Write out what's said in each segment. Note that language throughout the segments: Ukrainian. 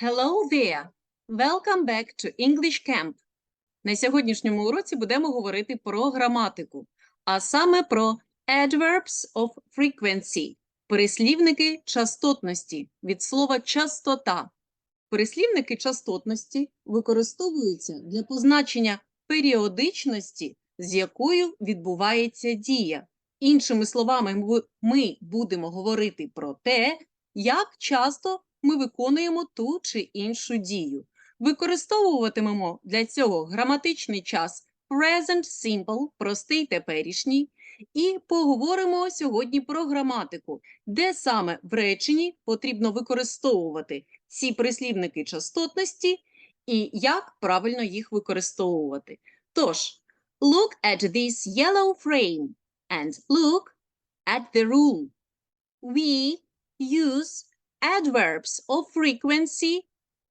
Hello there! Welcome back to English Camp. На сьогоднішньому уроці будемо говорити про граматику, а саме про adverbs of frequency – прислівники частотності від слова частота. Прислівники частотності використовуються для позначення періодичності, з якою відбувається дія. Іншими словами, ми- ми будемо говорити про те, як часто ми виконуємо ту чи іншу дію. Використовуватимемо для цього граматичний час present simple, простий теперішній, і поговоримо сьогодні про граматику, де саме в реченні потрібно використовувати ці прислівники частотності і як правильно їх використовувати. Тож, look at this yellow frame and look at the rule. We use adverbs of frequency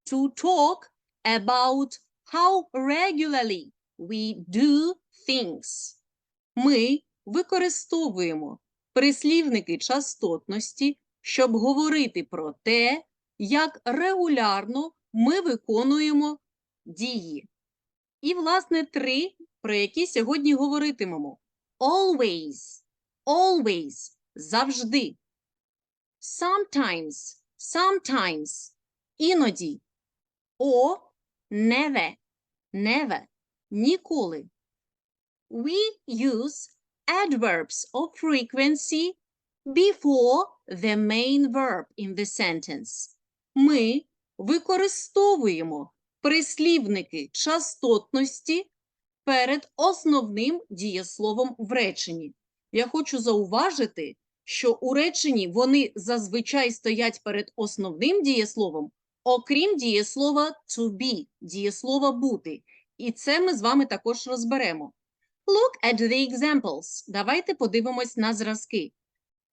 to talk about how regularly we do things. Ми використовуємо прислівники частотності, щоб говорити про те, як регулярно ми виконуємо дії. І, власне, три, про які сьогодні говоритимемо. Always, always, завжди. Sometimes, sometimes, іноді. О, never, never, ніколи. We use adverbs of frequency before the main verb in the sentence. Ми використовуємо прислівники частотності перед основним дієсловом в реченні. Я хочу зауважити, що у реченні вони зазвичай стоять перед основним дієсловом, окрім дієслова to be, дієслова бути. І це ми з вами також розберемо. Look at the examples. Давайте подивимось на зразки.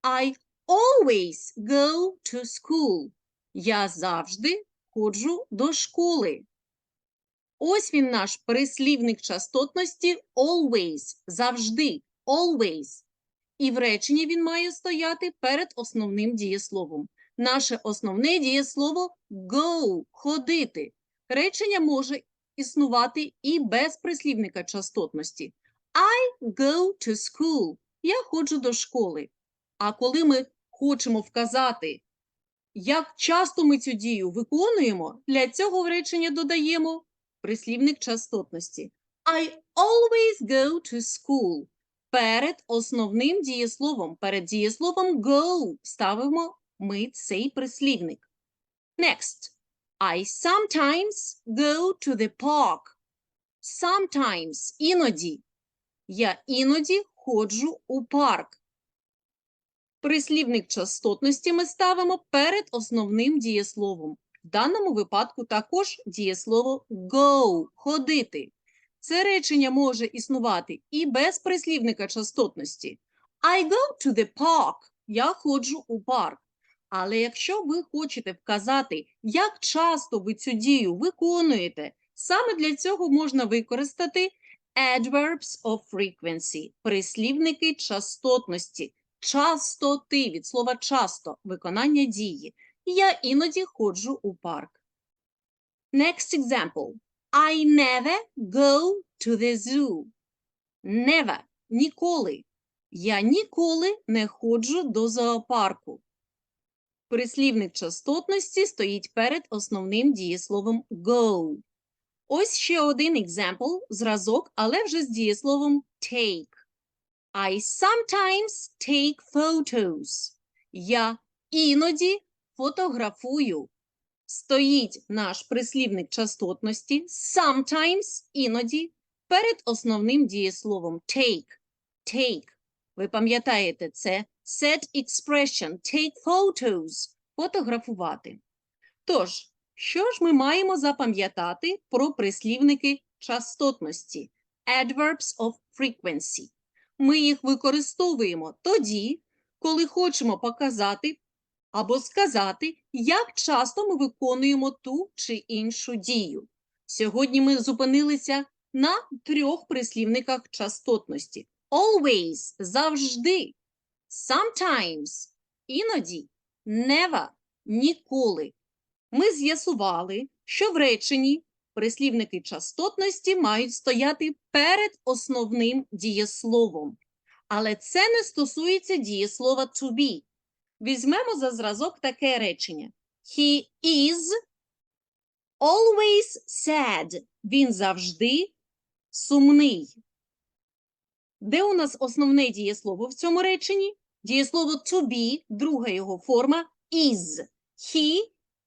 I always go to school. Я завжди ходжу до школи. Ось він наш прислівник частотності always, завжди, always. І в реченні він має стояти перед основним дієсловом. Наше основне дієслово go – ходити. Речення може існувати і без прислівника частотності. I go to school. Я ходжу до школи. А коли ми хочемо вказати, як часто ми цю дію виконуємо, для цього в речення додаємо прислівник частотності. I always go to school. Перед основним дієсловом, перед дієсловом go ставимо ми цей прислівник. Next. I sometimes go to the park. Sometimes – іноді. Я іноді ходжу у парк. Прислівник частотності ми ставимо перед основним дієсловом. В даному випадку також дієслово go – ходити. Це речення може існувати і без прислівника частотності. I go to the park. Я ходжу у парк. Але якщо ви хочете вказати, як часто ви цю дію виконуєте, саме для цього можна використати adverbs of frequency – прислівники частотності, частоти від слова часто виконання дії. Я іноді ходжу у парк. Next example. I never go to the zoo. Never – ніколи. Я ніколи не ходжу до зоопарку. Прислівник частотності стоїть перед основним дієсловом go. Ось ще один example, зразок, але вже з дієсловом take. I sometimes take photos. Я іноді фотографую. Стоїть наш прислівник частотності sometimes, іноді, перед основним дієсловом take. Take. Ви пам'ятаєте це? Set expression. Take photos. Фотографувати. Тож, що ж ми маємо запам'ятати про прислівники частотності? Adverbs of frequency. Ми їх використовуємо тоді, коли хочемо показати або сказати, як часто ми виконуємо ту чи іншу дію. Сьогодні ми зупинилися на трьох прислівниках частотності. Always – завжди, sometimes – іноді, never – ніколи. ми з'ясували, що в реченні прислівники частотності мають стояти перед основним дієсловом. Але це не стосується дієслова to be. Візьмемо за зразок таке речення. He is always sad. Він завжди сумний. Де у нас основне дієслово в цьому реченні? Дієслово to be, друга його форма is. He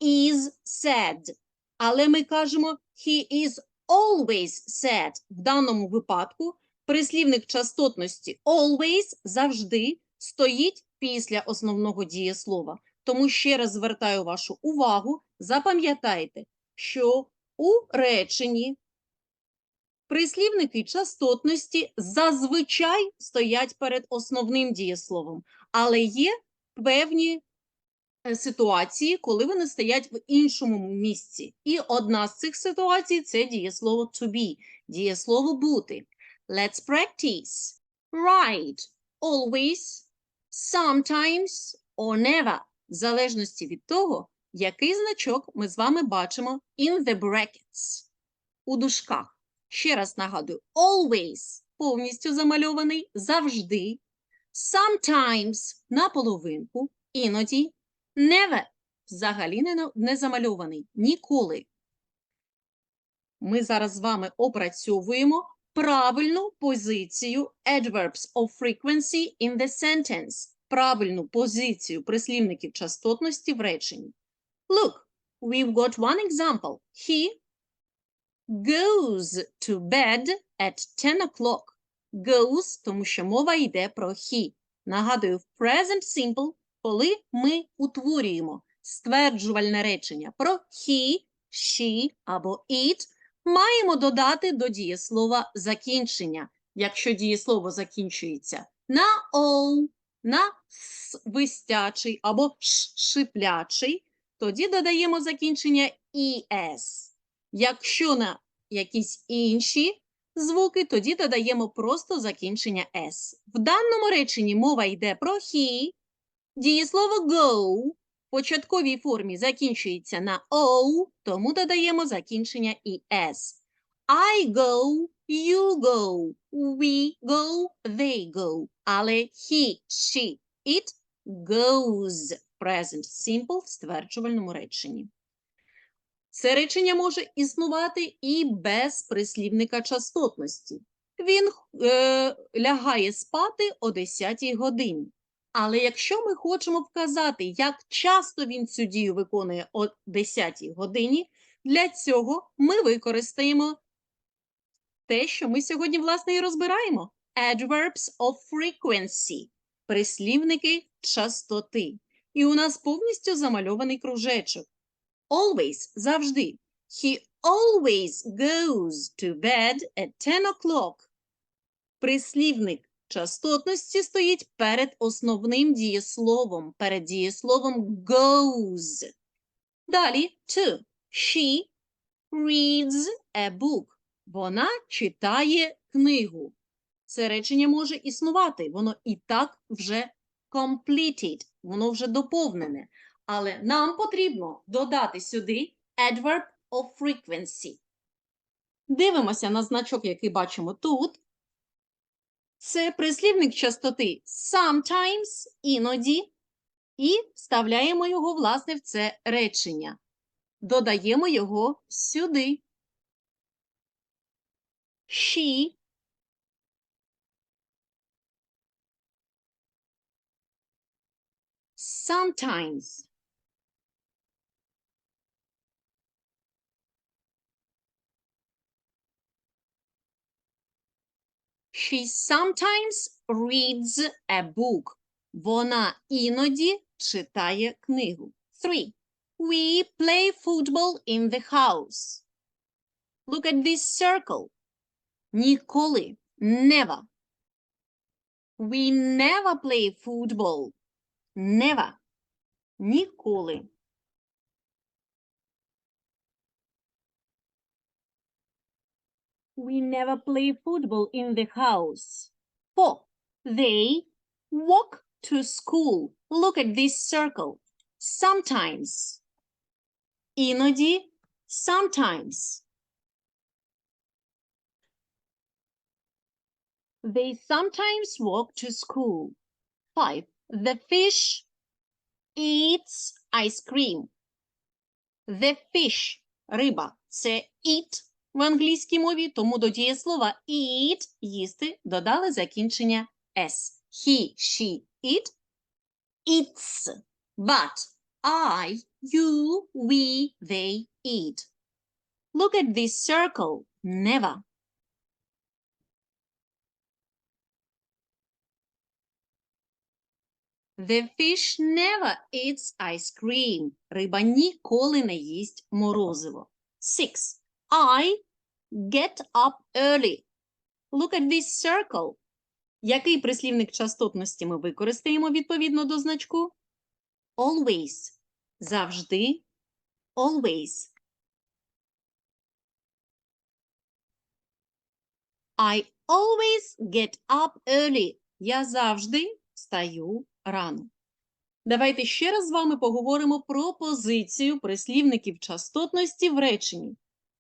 is sad. Але ми кажемо he is always sad. В даному випадку прислівник частотності always завжди стоїть після основного дієслова. Тому ще раз звертаю вашу увагу, запам'ятайте, що у реченні прислівники частотності зазвичай стоять перед основним дієсловом, але є певні е, ситуації, коли вони стоять в іншому місці. І одна з цих ситуацій це дієслово to be, дієслово бути. Let's practice. Right. Always, sometimes or never. В залежності від того, який значок ми з вами бачимо in the brackets. У дужках. Ще раз нагадую, always повністю замальований, завжди, sometimes наполовинку, іноді, never взагалі не, не замальований, ніколи. Ми зараз з вами опрацьовуємо правильну позицію adverbs of frequency in the sentence. Правильну позицію прислівників частотності в реченні. Look, we've got one example. He goes to bed at 10 o'clock. Goes, тому що мова йде про he. Нагадую, в present simple, коли ми утворюємо стверджувальне речення про he, she або it, маємо додати до дієслова закінчення. Якщо дієслово закінчується на «о», на свистячий або шиплячий, тоді додаємо закінчення «es». Якщо на якісь інші звуки, тоді додаємо просто закінчення «s». В даному реченні мова йде про «he», дієслово «go» початковій формі закінчується на «o», тому додаємо закінчення «es». I go, you go, we go, they go. Але he, she, it goes. Present simple в стверджувальному реченні. Це речення може існувати і без прислівника частотності. Він е, лягає спати о 10 годині. Але якщо ми хочемо вказати, як часто він цю дію виконує о 10 годині, для цього ми використаємо те, що ми сьогодні, власне, і розбираємо. Adverbs of frequency – прислівники частоти. І у нас повністю замальований кружечок. Always – завжди. He always goes to bed at 10 o'clock. Прислівник частотності стоїть перед основним дієсловом, перед дієсловом goes. Далі to. She reads a book. Вона читає книгу. Це речення може існувати, воно і так вже completed, воно вже доповнене. Але нам потрібно додати сюди adverb of frequency. Дивимося на значок, який бачимо тут. Це прислівник частоти sometimes, іноді, і вставляємо його, власне, в це речення. Додаємо його сюди. She sometimes She sometimes reads a book. Вона іноді читає книгу. Three. We play football in the house. Look at this circle. Ніколи. Never. We never play football. Never. Ніколи. We never play football in the house. Four. They walk to school. Look at this circle. Sometimes. Іноді sometimes. They sometimes walk to school. Five. The fish eats ice cream. The fish – риба. Це eat в англійській мові, тому до дієслова eat – їсти додали закінчення s. He, she, it eats. But I, you, we, they eat. Look at this circle. Never. The fish never eats ice cream. Риба ніколи не їсть морозиво. Six. I get up early. Look at this circle. Який прислівник частотності ми використаємо відповідно до значку? Always. Завжди. Always. I always get up early. Я завжди встаю рано. Давайте ще раз з вами поговоримо про позицію прислівників частотності в реченні.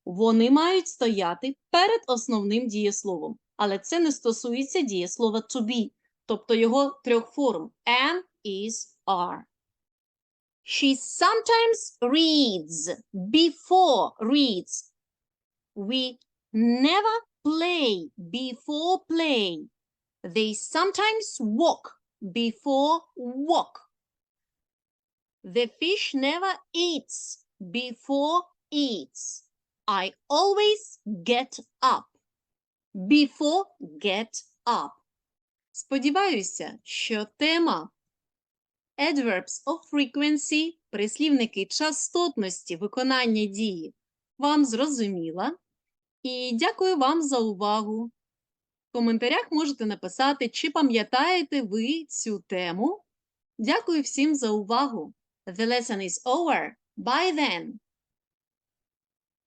Вони мають стояти перед основним дієсловом, але це не стосується дієслова to be, тобто його трьох форм am, is, are. She sometimes reads before reads. We never play before play. They sometimes walk before walk. The fish never eats before eats. I always get up. Before get up. Сподіваюся, що тема adverbs of frequency, прислівники частотності виконання дії вам зрозуміла. І дякую вам за увагу. В коментарях можете написати, чи пам'ятаєте ви цю тему. Дякую всім за увагу. The lesson is over. Bye then.